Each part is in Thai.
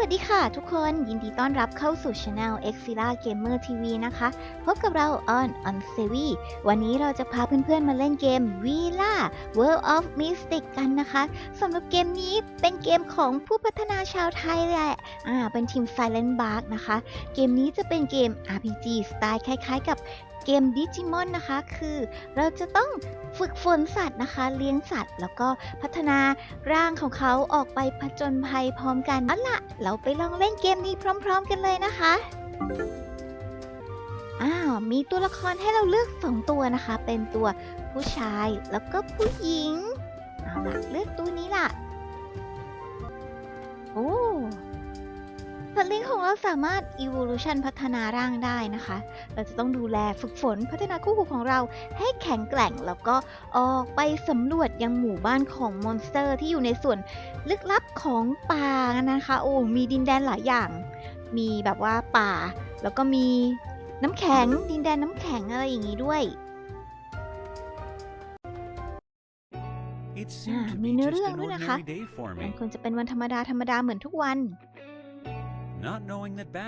วัสดีค่ะทุกคนยินดีต้อนรับเข้าสู่ช anel x i l a Gamer TV นะคะ พบกับเรา on on s e v i วันนี้เราจะพาเพื่อนๆมาเล่นเกม Villa World of Mystic กันนะคะสำหรับเกมนี้เป็นเกมของผู้พัฒนาชาวไทยแหละอ่าเป็นทีม Silent Bark นะคะ เกมนี้จะเป็นเกม RPG สไตล์คล้ายๆกับ เกม Digimon นะคะคือเราจะต้องฝึกฝนสัตว์นะคะ เลี้ยงสัตว์ แล้วก็พัฒนาร่างของเขาออกไปผจญภัยพร้อมกันเอาละเราไปลองเล่นเกมนี้พร้อม ๆ กันเลยนะคะอ้าวมีตัวละครให้เราเลือกสองตัวนะคะ เป็นตัวผู้ชายแล้วก็ผู้หญิงเอาล่ะเลือกตัวนี้ล่ะโอ้ สัตว์เลี้ยงของเราสามารถ evolution พัฒนาร่างได้นะคะ เราจะต้องดูแลฝึกฝนพัฒนาคู่หูของเราให้แข็งแกร่ง แล้วก็ออกไปสำรวจยังหมู่บ้านของมอนสเตอร์ที่อยู่ในส่วนลึกลับของป่านะคะ โอ้ มีดินแดนหลายอย่าง มีแบบว่าป่า แล้วก็มีน้ำแข็ง ดินแดนน้ำแข็งอะไรอย่างนี้ด้วย It seemed to Ah, be may just nurung an ด้วยนะคะ ordinary day for มัน me, ควรจะเป็นวันธรรมดาธรรมดาเหมือนทุกวัน เ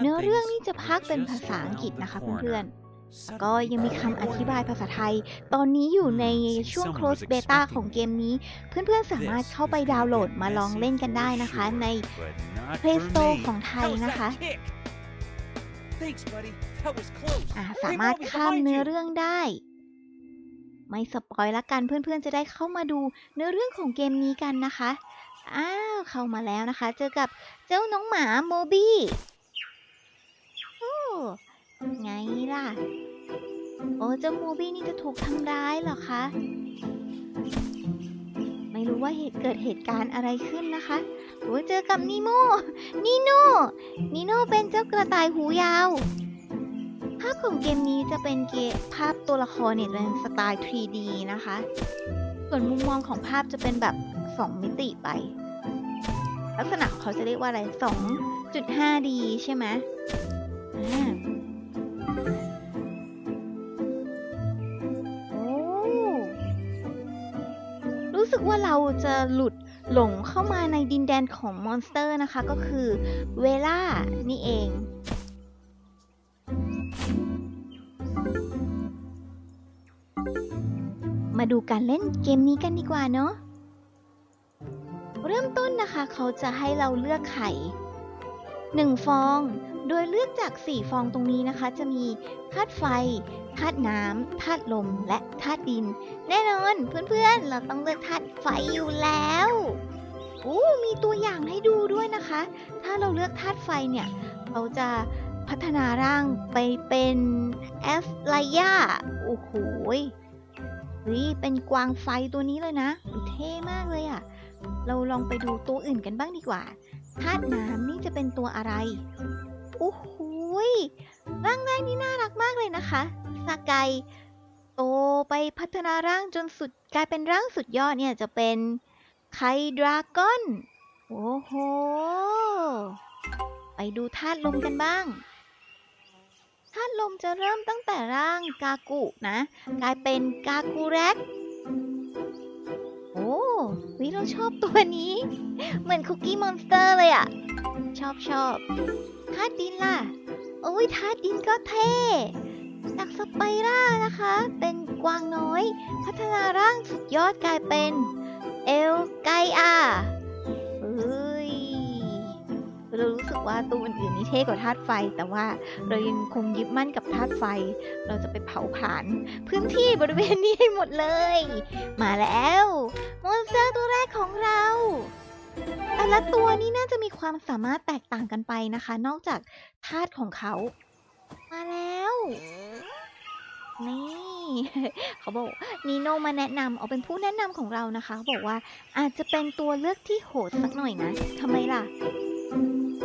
นื้อเรื่อง things นี่จะ were พากย์เป็น just ภาษาอังกฤษ around the นะคะ corner. เพื่อนๆก็ Suddenly, ยังมีคำอธิบาย everyone ภาษาไทย ตอนนี้อยู่ใน Hmm, ช่วง someone close was beta expecting ของ me. เกมนี้ เพื่อนๆสามารถ This เข้าไป is gonna ดาวน์โหลด get มาลอง messy เล่นกัน for ได้นะคะ sure, ใน but not Play for Store me. ของไทย How was นะคะ that kick? Thanks, buddy. That was close. อ่า Hey, สามารถ Bobby, ข้าม behind เนื้อ you. เรื่องได้ ไม่สปอยละกันเพื่อนๆจะได้เข้ามาดูเนื้อเรื่องของเกมนี้กันนะคะ อ้าวเข้ามาแล้วนะคะ เจอกับเจ้าน้องหมาโมบี้โอ้ไงล่ะ โอ้เจ้าโมบี้นี่จะถูกทำร้ายเหรอคะ ไม่รู้ว่าเหตุเกิดเหตุการณ์อะไรขึ้นนะคะโอ้เจอกับนีโมนีโนนีโนเป็นเจ้ากระต่ายหูยาวภาพของเกมนี้จะเป็นเกมภาพตัวละครเนี่ยเป็นสไตล์ 3D นะคะ ส่วนมุมมองของภาพจะเป็นแบบ 2มิติไป ลักษณะเขาจะเรียกว่าอะไร 2.5D ใช่ไหมอ่าโอ้รู้สึกว่าเราจะหลุดหลงเข้ามาในดินแดนของมอนสเตอร์นะคะ ก็คือเวล่านี่เองมาดูการเล่นเกมนี้กันดีกว่าเนาะ เริ่มต้นนะคะเขาจะให้เราเลือกไข่ 1 ฟอง โดยเลือกจาก 4 ฟองตรงนี้นะคะ จะมีธาตุไฟธาตุน้ำธาตุลมและธาตุดิน แน่นอนเพื่อนๆ เราต้องเลือกธาตุไฟอยู่แล้วอู้มีตัวอย่างให้ดูด้วยนะคะ ถ้าเราเลือกธาตุไฟเนี่ย เราจะพัฒนาร่างไปเป็นแอสไลยาโอ้โหเฮ้ยเป็นกวางไฟตัวนี้เลยนะเท่มากเลยอะ่ะ เราลองไปดูตัวอื่นกันบ้างดีกว่าธาตุน้ำนี่จะเป็นตัวอะไรโอ้โหยร่างแรกนี่น่ารักมากเลยนะคะสากายโตไปพัฒนาร่างจนสุดกลายเป็นร่างสุดยอดเนี่ยจะเป็นไคดราก้อนโอ้โห ไปดูธาตุลมกันบ้าง ธาตุลมจะเริ่มตั้งแต่ร่างกากุนะ กลายเป็นกากูแร็ก วิเราชอบตัวนี้ เหมือนคุกกี้มอนสเตอร์เลยอะชอบชอบธาตุดินล่ะ โอ้ยธาตุดินก็เท่นักสไปร่านะคะ เป็นกวางน้อย พัฒนาร่างสุดยอดกลายเป็น เอลไกอา เรารู้สึกว่าตัวอื่นๆนี่เท่กว่าธาตุไฟ แต่ว่าเรายังคงยึดมั่นกับธาตุไฟ เราจะไปเผาผลาญพื้นที่บริเวณนี้ให้หมดเลย มาแล้วมอนสเตอร์ตัวแรกของเราแต่ละตัวนี้น่าจะมีความสามารถแตกต่างกันไปนะคะ นอกจากธาตุของเขา มาแล้ว นี่ เขาบอกนีโนมาแนะนำเอาเป็นผู้แนะนำของเรานะคะ เขาบอกว่าอาจจะเป็นตัวเลือกที่โหดสักหน่อยนะทำไมล่ะ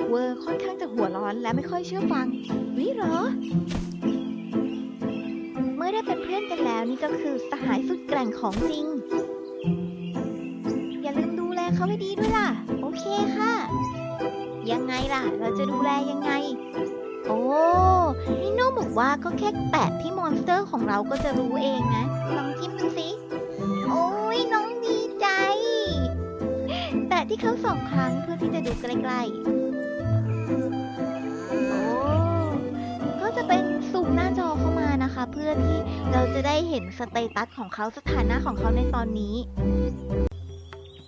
เวอร์ค่อนข้างจะหัวร้อนและไม่ค่อยเชื่อฟังวิเหรอ เมื่อได้เป็นเพื่อนกันแล้วนี่ก็คือสหายสุดแกร่งของจริง อย่าลืมดูแลเขาให้ดีด้วยล่ะ โอเคค่ะ ยังไงล่ะ เราจะดูแลยังไง โอ้นิโน่บอกว่าก็แค่แตะที่มอนสเตอร์ของเราก็จะรู้เองนะลองจิ้มดูสิโอ้ยน้องดีใจ แตะที่เขาสองครั้งเพื่อที่จะดูใกล้ๆื่อที่เราจะได้เห็นสเตตัสของเขาสถานะของเขาในตอนนี้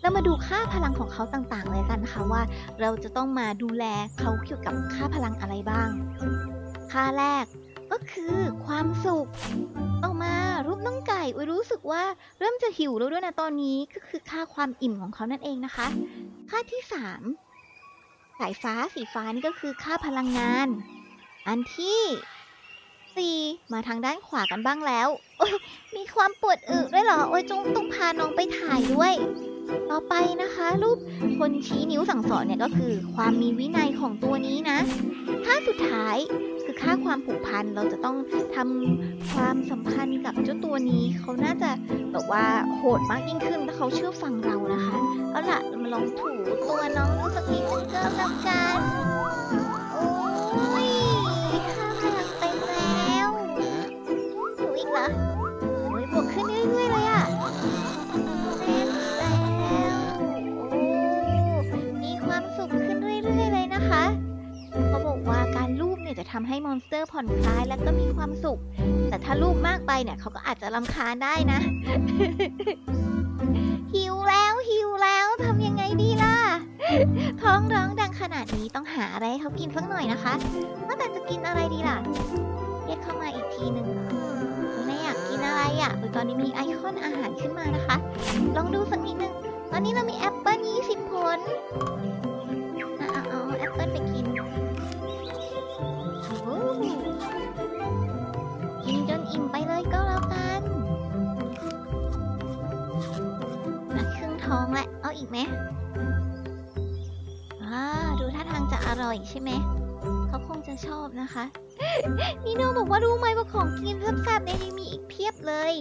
เรามาดูค่าพลังของเขาต่างๆ เลยกันนะคะว่า เราจะต้องมาดูแลเขาเกี่ยวกับค่าพลังอะไรบ้าง ค่าแรกก็คือความสุขต่อมารูปน้องไก่อุ้ยรู้สึกว่าเริ่มจะหิวแล้วด้วยนะตอนนี้ก็คือค่าความอิ่มของเขานั่นเองนะคะ ค่าที่สามสายฟ้าสีฟ้านี่ก็คือค่าพลังงาน อันที่ สี่มาทางด้านขวากันบ้างแล้ว โอ้ยมีความปวดอึด้วยเหรอ โอ้ยจงต้องพาน้องไปถ่ายด้วย ต่อไปนะคะ รูปคนชี้นิ้วสั่งสอนเนี่ยก็คือ ความมีวินัยของตัวนี้นะค่าสุดท้ายคือค่าความผูกพันเราจะต้องทำความสัมพันธ์กับเจ้าตัวนี้ เขาน่าจะแบบว่าโหดมากยิ่งขึ้นถ้าเขาเชื่อฟังเรานะคะ เอาล่ะมาลองถูตัวน้องสักนิดนึงก็แล้วกันโอ้ย ผ่อนคลายและก็มีความสุข แต่ถ้าลูบมากไปเนี่ยเขาก็อาจจะรำคาญได้นะ หิวแล้วหิวแล้วทำยังไงดีล่ะ ท้องร้องดังขนาดนี้ต้องหาอะไรให้เขากินสักหน่อยนะคะว่าแต่จะกินอะไรดีล่ะเรียกเข้ามาอีกทีหนึ่งไม่อยากกินอะไรอะตอนนี้มีไอคอนอาหารขึ้นมานะคะ ลองดูสักนิดนึง ตอนนี้เรามีแอปเปิ้ล20 ผล อยใช่ไหมเขาคงจะชอบนะคะนีโน่บอกว่ารู้ไหมว่าของกินแซ่บๆเนี่ยยังมีอีกเพียบเลย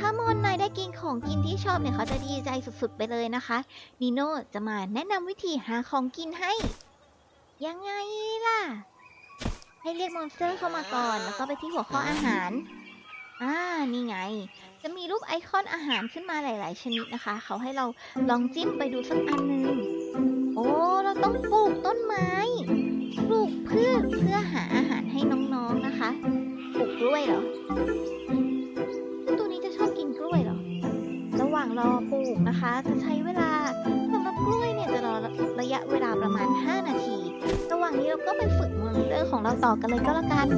ถ้ามอนนายได้กินของกินที่ชอบเนี่ยเขาจะดีใจสุดๆไปเลยนะคะนีโน่จะมาแนะนำวิธีหาของกินให้ ยังไงล่ะ ให้เรียกมอนสเตอร์เข้ามาก่อนแล้วก็ไปที่หัวข้ออาหารอ่า นี่ไง จะมีรูปไอคอนอาหารขึ้นมาหลาย ๆ ชนิดนะคะ เขาให้เราลองจิ้มไปดูสักอันหนึง โอ้ เราต้องปลูกต้นไม้ ปลูกพืชเพื่อหาอาหารให้น้องๆนะคะ ปลูกกล้วยเหรอ ตัวนี้จะชอบกินกล้วยเหรอ ระหว่างรอปลูกนะคะ จะใช้เวลาสำหรับกล้วยเนี่ยจะรอระยะเวลาประมาณ 5 นาที ระหว่างนี้เราก็ไปฝึกมอนเตอร์ของเราต่อกันเลยก็แล้วกัน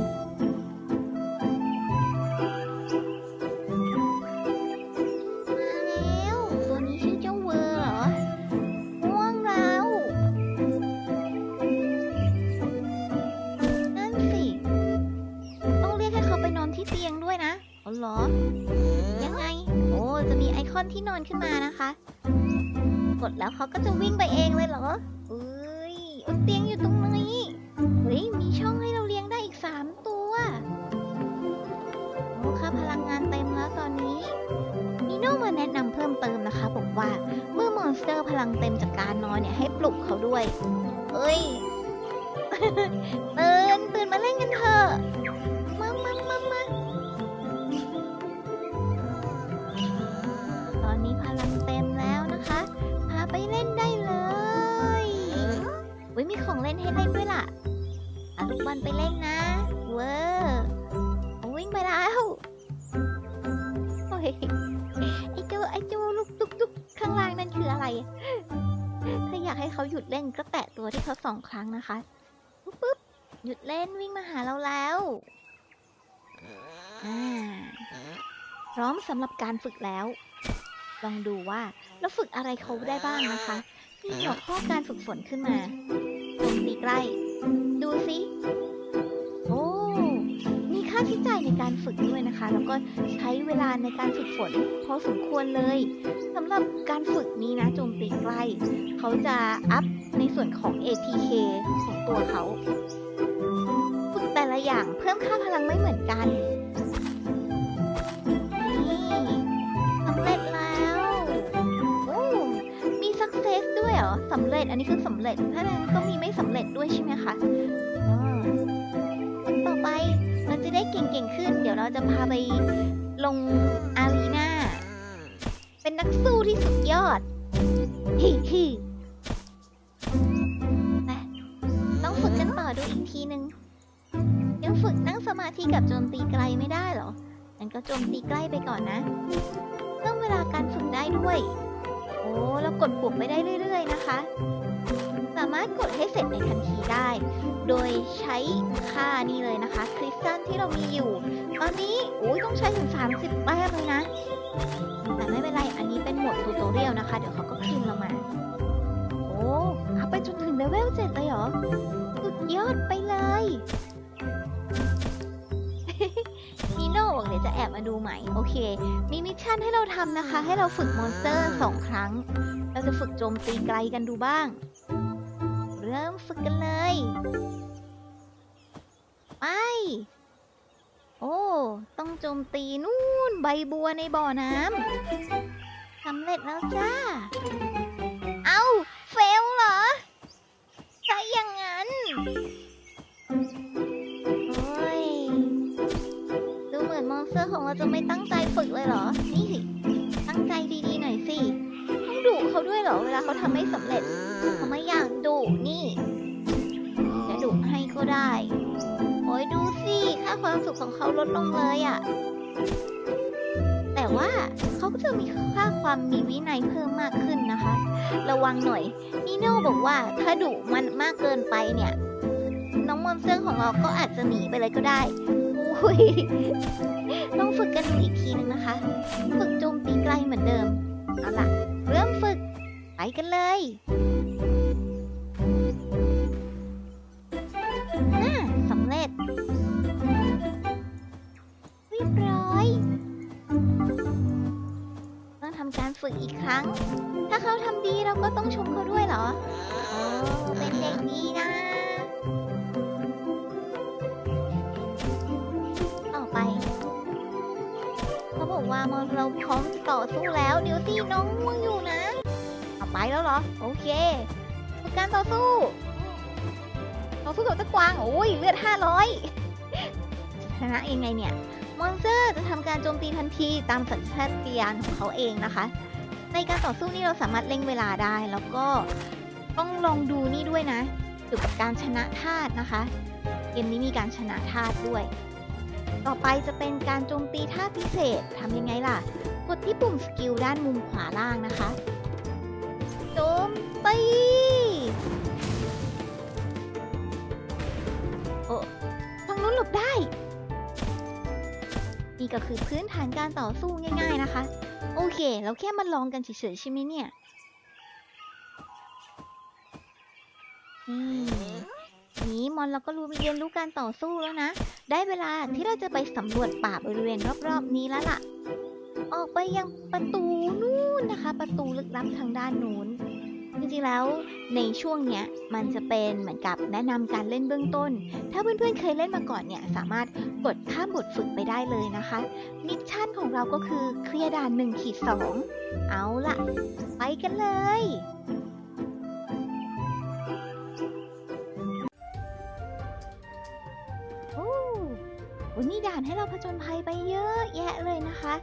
เหรอ ยังไง โอ้จะมีไอคอนที่นอนขึ้นมานะคะ กดแล้วเขาก็จะวิ่งไปเองเลยเหรอเอ้ยโอ้เตียงอยู่ตรงนี้เฮ้ยมีช่องให้เราเลี้ยงได้อีกสามตัวโอ้ค่าพลังงานเต็มแล้วตอนนี้นีโน่มาแนะนำเพิ่มเติมนะคะผมว่าเมื่อมอนสเตอร์พลังเต็มจากการนอนเนี่ยให้ปลุกเขาด้วย เอ้ยตื่นตื่นมาเล่นกันเถอะ มีของเล่นให้เล่นด้วยล่ะเอาลูกบอลไปเล่นนะ เวอร์วิ่งไปแล้วโอ้ยไอ้เจ้าไอ้เจ้าลูกตุกตุกข้างล่างนั่นคืออะไร ถ้าอยากให้เขาหยุดเล่นก็แตะตัวที่เขาสองครั้งนะคะปุ๊บหยุดเล่นวิ่งมาหาเราแล้วพร้อมสำหรับการฝึกแล้ว ลองดูว่าเราฝึกอะไรเขาได้บ้างนะคะมีหัวข้อการฝึกฝนขึ้นมา กล้ดูสิ โอ้ มีค่าใช้จ่ายในการฝึกด้วยนะคะ แล้วก็ใช้เวลาในการฝึกฝนพอสมควรเลยสำหรับการฝึกนี้นะโจมตีใกล้ เขาจะอัพในส่วนของ ATK ของตัวเขา ฝึกแต่ละอย่างเพิ่มค่าพลังไม่เหมือนกัน นี่สำเร็จแล้ว เหรอสำเร็จ อันนี้คือสำเร็จถ้านั้นก็มีไม่สำเร็จด้วยใช่ไหมคะต่อไปเราจะได้เก่งๆขึ้น เดี๋ยวเราจะพาไปลงอารีนาเป็นนักสู้ที่สุดยอดฮิฮิต้องฝึกกันต่อดูอีกทีนึงยังฝึกนั่งสมาธิกับโจมตีไกลไม่ได้เหรองั้นก็โจมตีใกล้ไปก่อนนะเพิ่มเวลาการฝึกได้ด้วย อ้แล้วกดปุ่มไปได้เรื่อย ๆ นะคะ สามารถกดให้เสร็จในทันทีได้ โดยใช้ค่านี่เลยนะคะ คริสตัลที่เรามีอยู่ ตอนนี้โอ้ยต้องใช้ถึง 30 แต้มเลยนะ แต่ไม่เป็นไร อันนี้เป็นหมดทูตอเรียลนะคะ เดี๋ยวเขาก็คืนเรามา โอ้เอาไปจนถึงเลเวลเจ็ดเลยเหรอสุดยอดไปเลย ดี๋ยวจะแอบมาดูใหม่ โอเค มีมิชชั่นให้เราทำนะคะ ให้เราฝึกมอนสเตอร์สองครั้ง เราจะฝึกโจมตีไกลกันดูบ้าง เริ่มฝึกกันเลย ไป โอ้ ต้องโจมตีนู่นใบบัวในบ่อน้ำสำเร็จแล้วจ้า เอ้าเฟลเหรอใช่อย่างนั้น ของเราจะไม่ตั้งใจฝึกเลยเหรอ นี่สิตั้งใจดีๆหน่อยสิ ต้องดุเขาด้วยเหรอ เวลาเขาทำไม่สำเร็จเขาไม่อยากดุนี่จะดุให้ก็ได้ โอ้ยดูสิค่าความสุขของเขาลดลงเลยอะ่ะ แต่ว่าเขาก็จะมีค่าความมีวินัยเพิ่มมากขึ้นนะคะ ระวังหน่อยนีโน่บอกว่าถ้าดุมันมากเกินไปเนี่ย น้องมอนสเตอร์ของเราก็อาจจะหนีไปเลยก็ได้อุ้ย องฝึกกันดูอีกทีนึงนะคะ ฝึกโจมตีไกลเหมือนเดิม เอาล่ะ เริ่มฝึก ไปกันเลยน่าสำเร็จ เรียบร้อย ต้องทำการฝึกอีกครั้ง ถ้าเขาทำดีเราก็ต้องชมเขาด้วยเหรอโอ้เป็นเด็กดีนะ เราพร้อมต่อสู้แล้ว เดี๋ยวสิน้องง่วงอยู่นะเอาไปแล้วเหรอ โอเคฝึกการต่อสู้ ต่อสู้กับเจ้ากวางโอ้ยเลือด500ชนะยังไงเนี่ย มอนสเตอร์จะทำการโจมตีทันทีตามสัญชาตญาณของเขาเองนะคะ ในการต่อสู้นี่เราสามารถเล่งเวลาได้ แล้วก็ต้องลองดูนี่ด้วยนะเกี่ยวกับการชนะธาตุนะคะ เกมนี้มีการชนะธาตุด้วย ต่อไปจะเป็นการโจมตีท่าพิเศษทำยังไงล่ะ กดที่ปุ่มสกิลด้านมุมขวาล่างนะคะ โจมตีโอ้ทางนู้นหลบได้ นี่ก็คือพื้นฐานการต่อสู้ง่าย ๆนะคะ โอเค เราแค่มาลองกันเฉยๆใช่ไหมเนี่ยนี่ นี้มอนเราก็รู้เรียนรู้การต่อสู้แล้วนะ ได้เวลาที่เราจะไปสำรวจป่าบริเวณรอบๆนี้แล้วล่ะ ออกไปยังประตูนู่นนะคะ ประตูลึกลับทางด้านนู้นจริงๆแล้วในช่วงเนี้ยมันจะเป็นเหมือนกับแนะนำการเล่นเบื้องต้น ถ้าเพื่อนๆเคยเล่นมาก่อนเนี่ยสามารถกดข้ามบทฝึกไปได้เลยนะคะ มิชชั่นของเราก็คือเคลียร์ด่าน1ขีด2เอาล่ะไปกันเลย ด่านให้เราผจญภัยไปเยอะแยะเลยนะคะ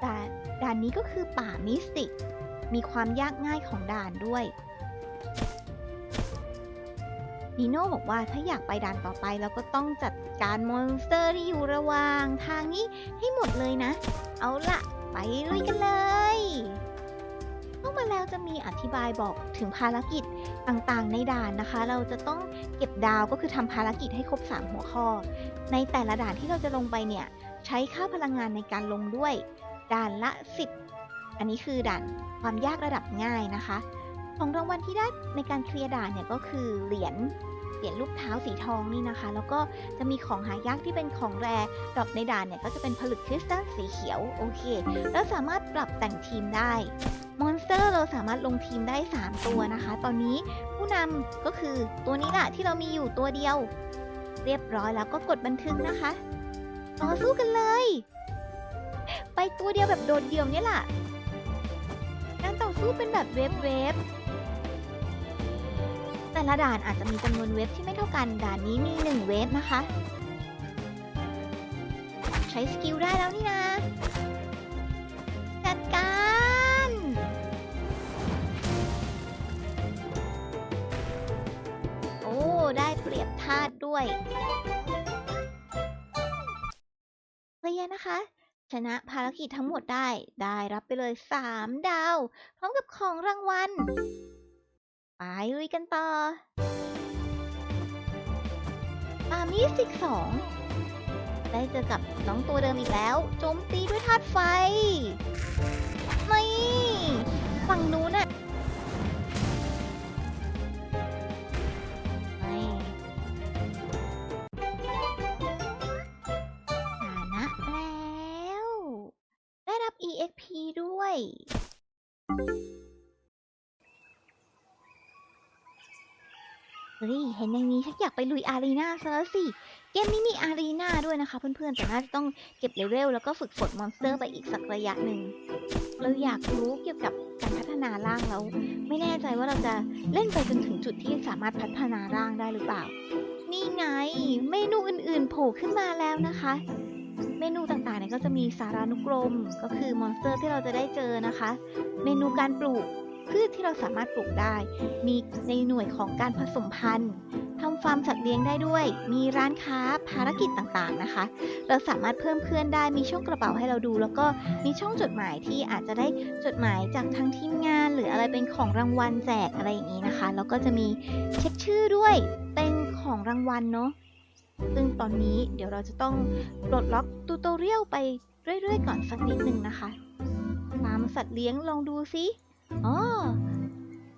แต่ด่านนี้ก็คือป่ามิสติก มีความยากง่ายของด่านด้วยนีโน่บอกว่าถ้าอยากไปด่านต่อไปเราก็ต้องจัดการมอนสเตอร์ที่อยู่ระหว่างทางนี้ให้หมดเลยนะ เอาละไปลุยกันเลย แล้วจะมีอธิบายบอกถึงภารกิจต่างๆ ในด่านนะคะ เราจะต้องเก็บดาวก็คือทำภารกิจให้ครบ 3 หัวข้อ ในแต่ละด่านที่เราจะลงไปเนี่ย ใช้ค่าพลังงานในการลงด้วย ด่านละ 10 อันนี้คือด่านความยากระดับง่ายนะคะ ของรางวัลที่ได้ในการเคลียร์ด่านเนี่ยก็คือเหรียญ เหรียญลูกเท้าสีทองนี่นะคะ แล้วก็จะมีของหายากที่เป็นของแรดรอปในด่านเนี่ยก็จะเป็นผลึกคริสตัลสีเขียวโอเค แล้วสามารถปรับแต่งทีมได้มอนสเตอร์เราสามารถลงทีมได้ 3 ตัวนะคะ ตอนนี้ผู้นำก็คือตัวนี้แหละที่เรามีอยู่ตัวเดียว เรียบร้อยแล้วก็กดบันทึกนะคะต่อสู้กันเลย ไปตัวเดียวแบบโดดเดี่ยวเนี่ยแหละการต่อสู้เป็นแบบเวฟเวฟ แต่ละด่านอาจจะมีจำนวนเวฟที่ไม่เท่ากัน ด่านนี้มี 1 เวฟนะคะ ใช้สกิลได้แล้วนี่นะจัดการโอ้ ได้เปรียบธาตุด้วยเคลียนะคะ ชนะภารกิจทั้งหมดได้ ได้รับไปเลย 3 ดาว พร้อมกับของรางวัล ไปลุยกันต่ออามิสิกสองได้เจอกับน้องตัวเดิมอีกแล้ว โจมตีด้วยธาตุไฟนี่ฝั่งนู้นน่ะไม่ฐานะแล้วได้รับ EXP ด้วย เฮ้ยเห็นอย่างนี้ชักอยากไปลุยอารีนาซะแล้วสิ เกมนี้มีอารีนาด้วยนะคะเพื่อนๆ แต่น่าจะต้องเก็บเลเวลแล้วก็ฝึกฝนมอนสเตอร์ไปอีกสักระยะหนึ่ง เราอยากรู้เกี่ยวกับการพัฒนาร่างแล้ว ไม่แน่ใจว่าเราจะเล่นไปจนถึงจุดที่สามารถพัฒนาร่างได้หรือเปล่า นี่ไงเมนูอื่นๆโผล่ขึ้นมาแล้วนะคะ เมนูต่างๆเนี่ยก็จะมีสารานุกรม ก็คือมอนสเตอร์ที่เราจะได้เจอนะคะ เมนูการปลูก พืชที่เราสามารถปลูกได้ มีในหน่วยของการผสมพันธุ์ทำฟาร์มสัตว์เลี้ยงได้ด้วย มีร้านค้าภารกิจต่างๆนะคะ เราสามารถเพิ่มเพื่อนได้มีช่องกระเป๋าให้เราดู แล้วก็มีช่องจดหมายที่อาจจะได้จดหมายจากทางทีมงาน หรืออะไรเป็นของรางวัลแจกอะไรอย่างนี้นะคะ แล้วก็จะมีเช็คชื่อด้วยเป็นของรางวัลเนาะซึ่งตอนนี้เดี๋ยวเราจะต้องปลดล็อกตูโตเรียลไปเรื่อยๆ ก่อนสักนิดนึงนะคะฟาร์มสัตว์เลี้ยงลองดูซิ อ๋อ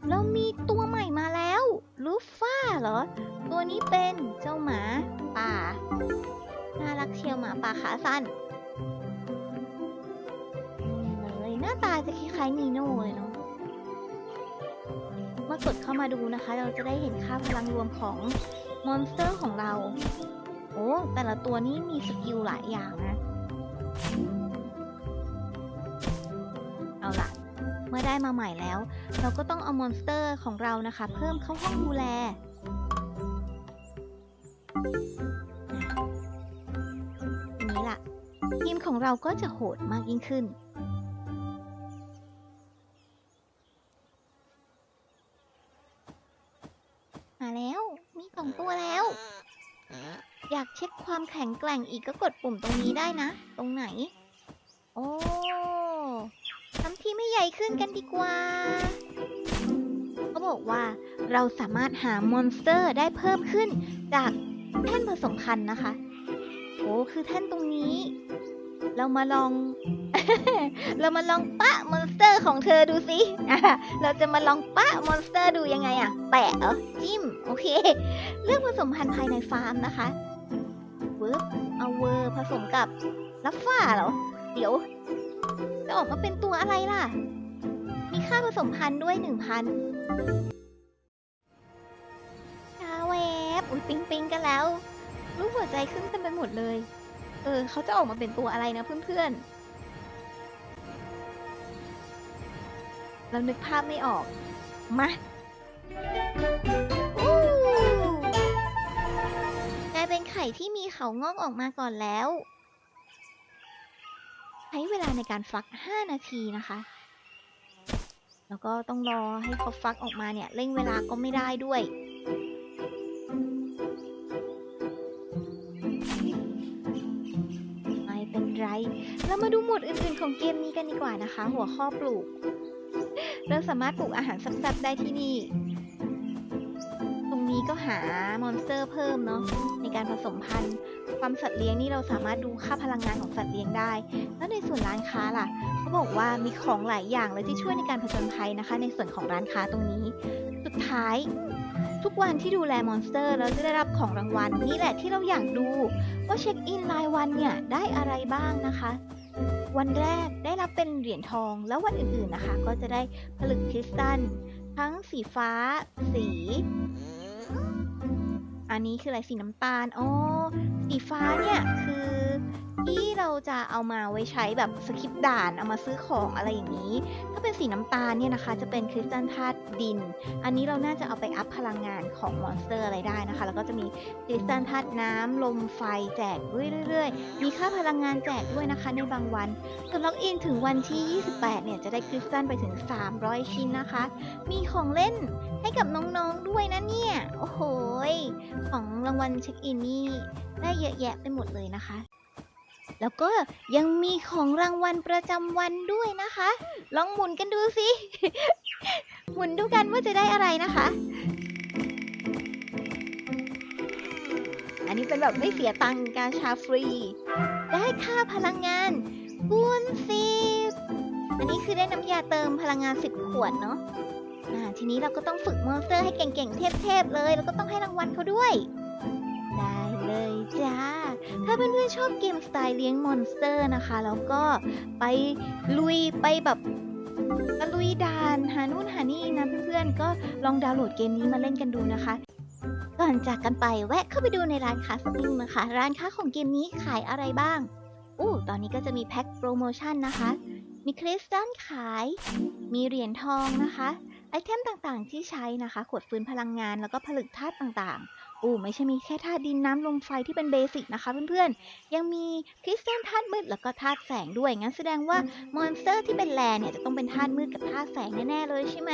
เรามีตัวใหม่มาแล้ว ลูฟ่าเหรอ ตัวนี้เป็นเจ้าหมาป่า น่ารักเชียวหมาป่าขาสั้นเลยหน้าตาจะคล้ายๆนีโน่เลยเนาะเมื่อกดเข้ามาดูนะคะ เราจะได้เห็นค่าพลังรวมของมอนสเตอร์ของเรา โอ้ แต่ละตัวนี้มีสกิลหลายอย่างนะ เอาล่ะ มื่อได้มาใหม่แล้ว เราก็ต้องเอามอนสเตอร์ของเรานะคะ เพิ่มเข้าห้องดูแลทีนี้ล่ะ ทีมของเราก็จะโหดมากยิ่งขึ้นมาแล้วมีสองตัวแล้ว อยากเช็คความแข็งแกร่งอีกก็กดปุ่มตรงนี้ได้นะ ตรงไหน โอ้ ทำที่ไม่ใหญ่ขึ้นกันดีกว่า เขาบอกว่าเราสามารถหามอนสเตอร์ได้เพิ่มขึ้นจากแท่นผสมพันธุ์นะคะ โอ้คือแท่นตรงนี้ เรามาลอง เรามาลองปะมอนสเตอร์ของเธอดูสิเราจะมาลองปะมอนสเตอร์ดูยังไงอะแปะเหรอจิ้ม โอเค เลือกผสมพันธุ์ภายในฟาร์มนะคะเวึบเอาเวอร์ผสมกับลัฟฟ้าเหรอ เดี๋ยว จะออกมาเป็นตัวอะไรล่ะ มีค่าผสมพันธุ์ด้วยหนึ่งพันชาเวบอุ้ยปิงปิงกันแล้ว รูปหัวใจขึ้นเต็มไปหมดเลย เออ เขาจะออกมาเป็นตัวอะไรนะเพื่อนๆ เรานึกภาพไม่ออก มาอู้กลายเป็นไข่ที่มีเขางอกออกมาก่อนแล้ว ช้เวลาในการฟัก 5 นาทีนะคะ แล้วก็ต้องรอให้เขาฟักออกมาเนี่ยเร่งเวลาก็ไม่ได้ด้วย ไม่เป็นไร เรามาดูหมวดอื่นๆของเกมนี้กันดีกว่านะคะ หัวข้อปลูก เราสามารถปลูกอาหารแซ่บๆได้ที่นี่ นี้ก็หามอนสเตอร์เพิ่มเนาะในการผสมพันธุ์ความสัตว์เลี้ยงนี่เราสามารถดูค่าพลังงานของสัตว์เลี้ยงได้ แล้วในส่วนร้านค้าล่ะเขาบอกว่ามีของหลายอย่างเลยที่ช่วยในการผจญภัยนะคะ ในส่วนของร้านค้าตรงนี้ สุดท้าย ทุกวันที่ดูแลมอนสเตอร์เราจะได้รับของรางวัลนี่แหละที่เราอยากดูว่าเช็คอินรายวันเนี่ยได้อะไรบ้างนะคะ วันแรกได้รับเป็นเหรียญทองแล้ววันอื่นๆนะคะ ก็จะได้ผลึกคริสตัลทั้งสีฟ้า สี อันนี้คืออะไรสีน้ำตาล อ๋อ สีฟ้าเนี่ยคือที่เราจะเอามาไว้ใช้แบบสคริปด่านเอามาซื้อของอะไรอย่างนี้ ถ้าเป็นสีน้ำตาลเนี่ยนะคะ จะเป็นคริสตัลธาตุดิน อันนี้เราน่าจะเอาไปอัพพลังงานของมอนสเตอร์อะไรได้นะคะ แล้วก็จะมีคริสตัลธาตุน้ำลมไฟแจกเรื่อยๆ มีค่าพลังงานแจกด้วยนะคะในบางวันส่นล็อกอินถึงวันที่ 28 เนี่ยจะได้คริสตัลไปถึง 300 ชิ้นนะคะ มีของเล่นให้กับน้องๆด้วยนะเนี่ย โอ้โห ของรางวัลเช็คอินนี่ได้เยอะแยะไปหมดเลยนะคะ แล้วก็ยังมีของรางวัลประจำวันด้วยนะคะ ลองหมุนกันดูสิ หมุนดูกันว่าจะได้อะไรนะคะ อันนี้เป็นแบบไม่เสียตังค์กาชาฟรี ได้ค่าพลังงานคูณสิบอันนี้คือได้น้ำยาเติมพลังงาน10ขวดเนาะอ่าทีนี้เราก็ต้องฝึกมอนสเตอร์ให้เก่งๆ เทพๆ เลย แล้วก็ต้องให้รางวัลเขาด้วย ได้เลยจ้า ถ้าเพื่อนๆชอบเกมสไตล์เลี้ยงมอนสเตอร์นะคะ แล้วก็ไปลุยไปแบบตะลุยด่านหานู่นหานี่นะเพื่อนๆ ก็ลองดาวน์โหลดเกมนี้มาเล่นกันดูนะคะ ก่อนจากกันไปแวะเข้าไปดูในร้านค้าสักนิดนะคะ ร้านค้าของเกมนี้ขายอะไรบ้างอู้ตอนนี้ก็จะมีแพ็คโปรโมชั่นนะคะ มีคริสตัลขาย มีเหรียญทองนะคะ ไอเทมต่างๆที่ใช้นะคะ ขวดฟื้นพลังงานแล้วก็ผลึกธาตุต่างๆ อู้ไม่ใช่มีแค่ธาตุดินน้ำลมไฟที่เป็นเบสิกนะคะเพื่อนๆ ยังมีคริสตัลธาตุมืดแล้วก็ธาตุแสงด้วย งั้นแสดงว่ามอนสเตอร์ที่เป็นแลเนี่ยจะต้องเป็นธาตุมืดกับธาตุแสงแน่ๆเลยใช่ไหม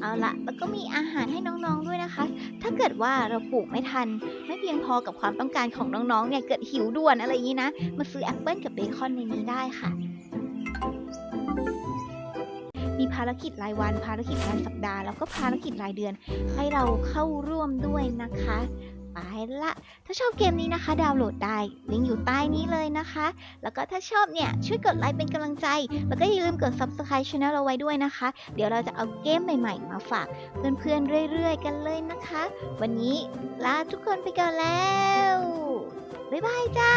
เอาละแล้วก็มีอาหารให้น้องๆด้วยนะคะ ถ้าเกิดว่าเราปลูกไม่ทัน ไม่เพียงพอกับความต้องการของน้องๆเนี่ยเกิดหิวด่วนอะไรอย่างนี้นะ มาซื้อแอปเปิลกับเบคอนในนี้ได้ค่ะ มีภารกิจรายวัน ภารกิจรายสัปดาห์ แล้วก็ภารกิจรายเดือน ให้เราเข้าร่วมด้วยนะคะไปละ ถ้าชอบเกมนี้นะคะ ดาวน์โหลดได้ ลิงก์อยู่ใต้นี้เลยนะคะ แล้วก็ถ้าชอบเนี่ย ช่วยกดไลค์เป็นกำลังใจ แล้วก็อย่าลืมกด subscribe channel เราไว้ด้วยนะคะ เดี๋ยวเราจะเอาเกมใหม่ๆ มาฝาก เพื่อนๆ เรื่อยๆ กันเลยนะคะ วันนี้ลาทุกคนไปก่อนแล้ว บ๊ายบายจ้า